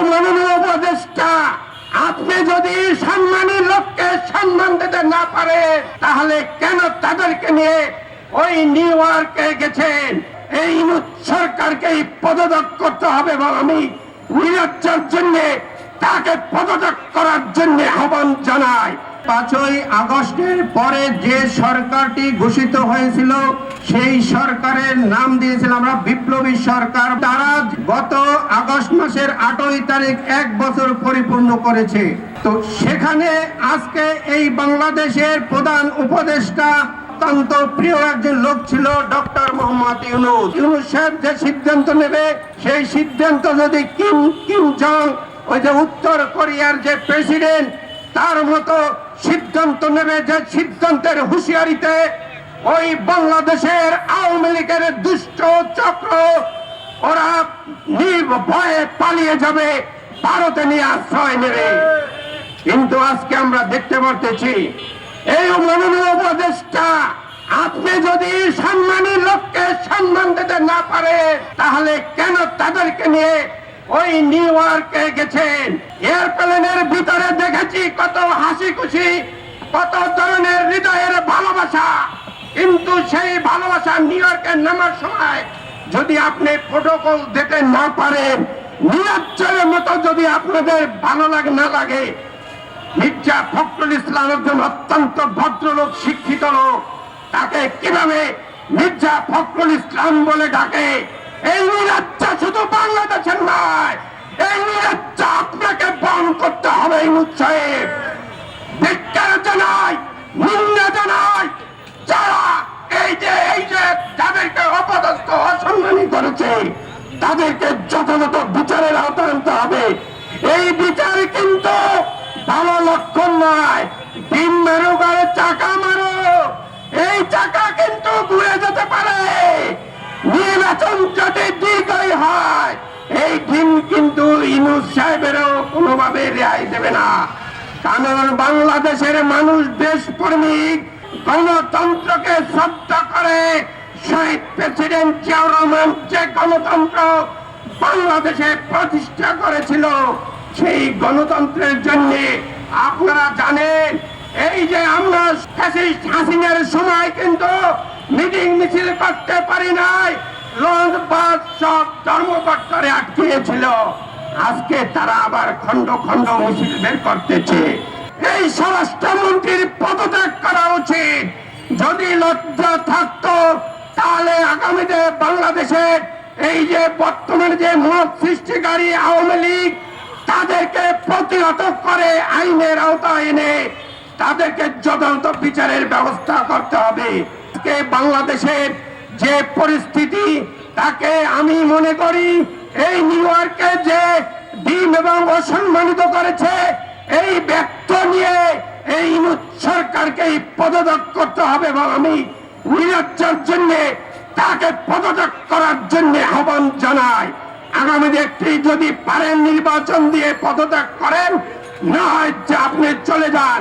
উপদেষ্টা, আপনি যদি সম্মানের লোককে সম্মান দিতে না পারে, তাহলে কেন তাদেরকে নিয়ে ওই নিউ ইয়র্কে গেছেন? এই সরকারকে পদত্যাগ করতে হবে এবং আমি নিরজ্জার জন্য তাকে পদত্যাগ করার জন্য আহ্বান জানাই। পাঁচই আগস্টের পরে যে সরকারটি ঘোষিত হয়েছিল, সেই সরকারের নাম দিয়েছিল আমরা বিপ্লবী সরকার। তারা গত আগস্ট মাসের আটই তারিখ এক বছর পরিপূর্ণ করেছে। তো সেখানে আজকে এই বাংলাদেশের প্রধান উপদেষ্টা অত্যন্ত প্রিয় একজন লোক ছিল ডক্টর মোহাম্মদ ইউনুস। ইউনুস সাহেব যে সিদ্ধান্ত নেবে, সেই সিদ্ধান্ত যদি কিম কিম জং ওই যে উত্তর কোরিয়ার যে প্রেসিডেন্ট তার মতো সিদ্ধান্ত নেবে যে সিদ্ধান্তের হুঁশিয়ারিতে ওই বাংলাদেশের আওয়ামী লীগের দুষ্ট চক্র ওরা ভয়ে পালিয়ে যাবে, ভারতে নিয়ে আশ্রয় নেবে। কিন্তু আজকে আমরা দেখতে পারতেছি, এই মাননীয় উপদেষ্টা, আপনি যদি সম্মানী লোককে সম্মান দিতে না পারে, তাহলে কেন তাদেরকে নিয়ে ওই নিউ ইয়র্কে গেছেন। এয়ারপ্লেনের ভিতরে দেখেছি কত হাসি খুশি কত ধরনের হৃদয়ের ভালোবাসা। কিন্তু সেই ভালোবাসা নিউ ইয়র্কে নামার সময় যদি আপনি প্রোটোকল দিতে না পারেন নিরাজ্জের মতো যদি আপনাদের ভালো লাগে, না লাগে, মির্জা ফখরুল ইসলাম একজন অত্যন্ত ভদ্রলোক, শিক্ষিত লোক, তাকে কীভাবে মির্জা ফখরুল ইসলাম বলে ডাকে? এই নিরাজ্জা শুধু বাংলাদেশের নয়, এই আপনাকে বন্ধ করতে হবে ধিক্কার জানাই, নিন্দা জানাই, যারা এই যে এই যে যাদেরকে অপদস্থ অসম্মানী করেছে, তাদেরকে যথাযথ বিচারের আওতায় আনতে হবে। এই বিচার কিন্তু ভালো লক্ষণ নয়। ডিম মেরো গাড়ে চাকা মারো এই দিন কিন্তু ইনুস সাহেবেরও কোনোভাবে রেহাই দেবে না। কারণ বাংলাদেশের মানুষ দেশপ্রেমিক, গণতন্ত্রকে শ্রদ্ধা করে সেই গণতন্ত্রের জন্য আপনারা জানেন, এই যে আমরা কিন্তু মিটিং মিছিল করতে পারি নাই আজকে তারা আবার খন্ড খন্ড মিছিল বের করতেছে। এই স্বরাষ্ট্রমন্ত্রীর পদত্যাগ করা উচিত। যদি লজ্জা থাকতো, তাহলে আগামীতে বাংলাদেশে এই যে বর্তমানে যে মত সৃষ্টিকারী আওয়ামী লীগ, তাদেরকে প্রতিহত করে আইনের আওতায় এনে তাদেরকে যথাযথ বিচারের ব্যবস্থা করতে হবে। বাংলাদেশের যে পরিস্থিতি তাকে আমি মনে করি এই নিউ ইয়র্কে যে ডিম এবং অসম্মানিত করেছে, এই ব্যক্ত নিয়ে এই সরকারকে পদত্যাগ করতে হবে এবং আমি নিরাজ্জার জন্য তাকে পদত্যাগ করার জন্য আহ্বান জানাই। আগামী একটি যদি পারেন নির্বাচন দিয়ে পদত্যাগ করেন, না হয় যে আপনি চলে যান।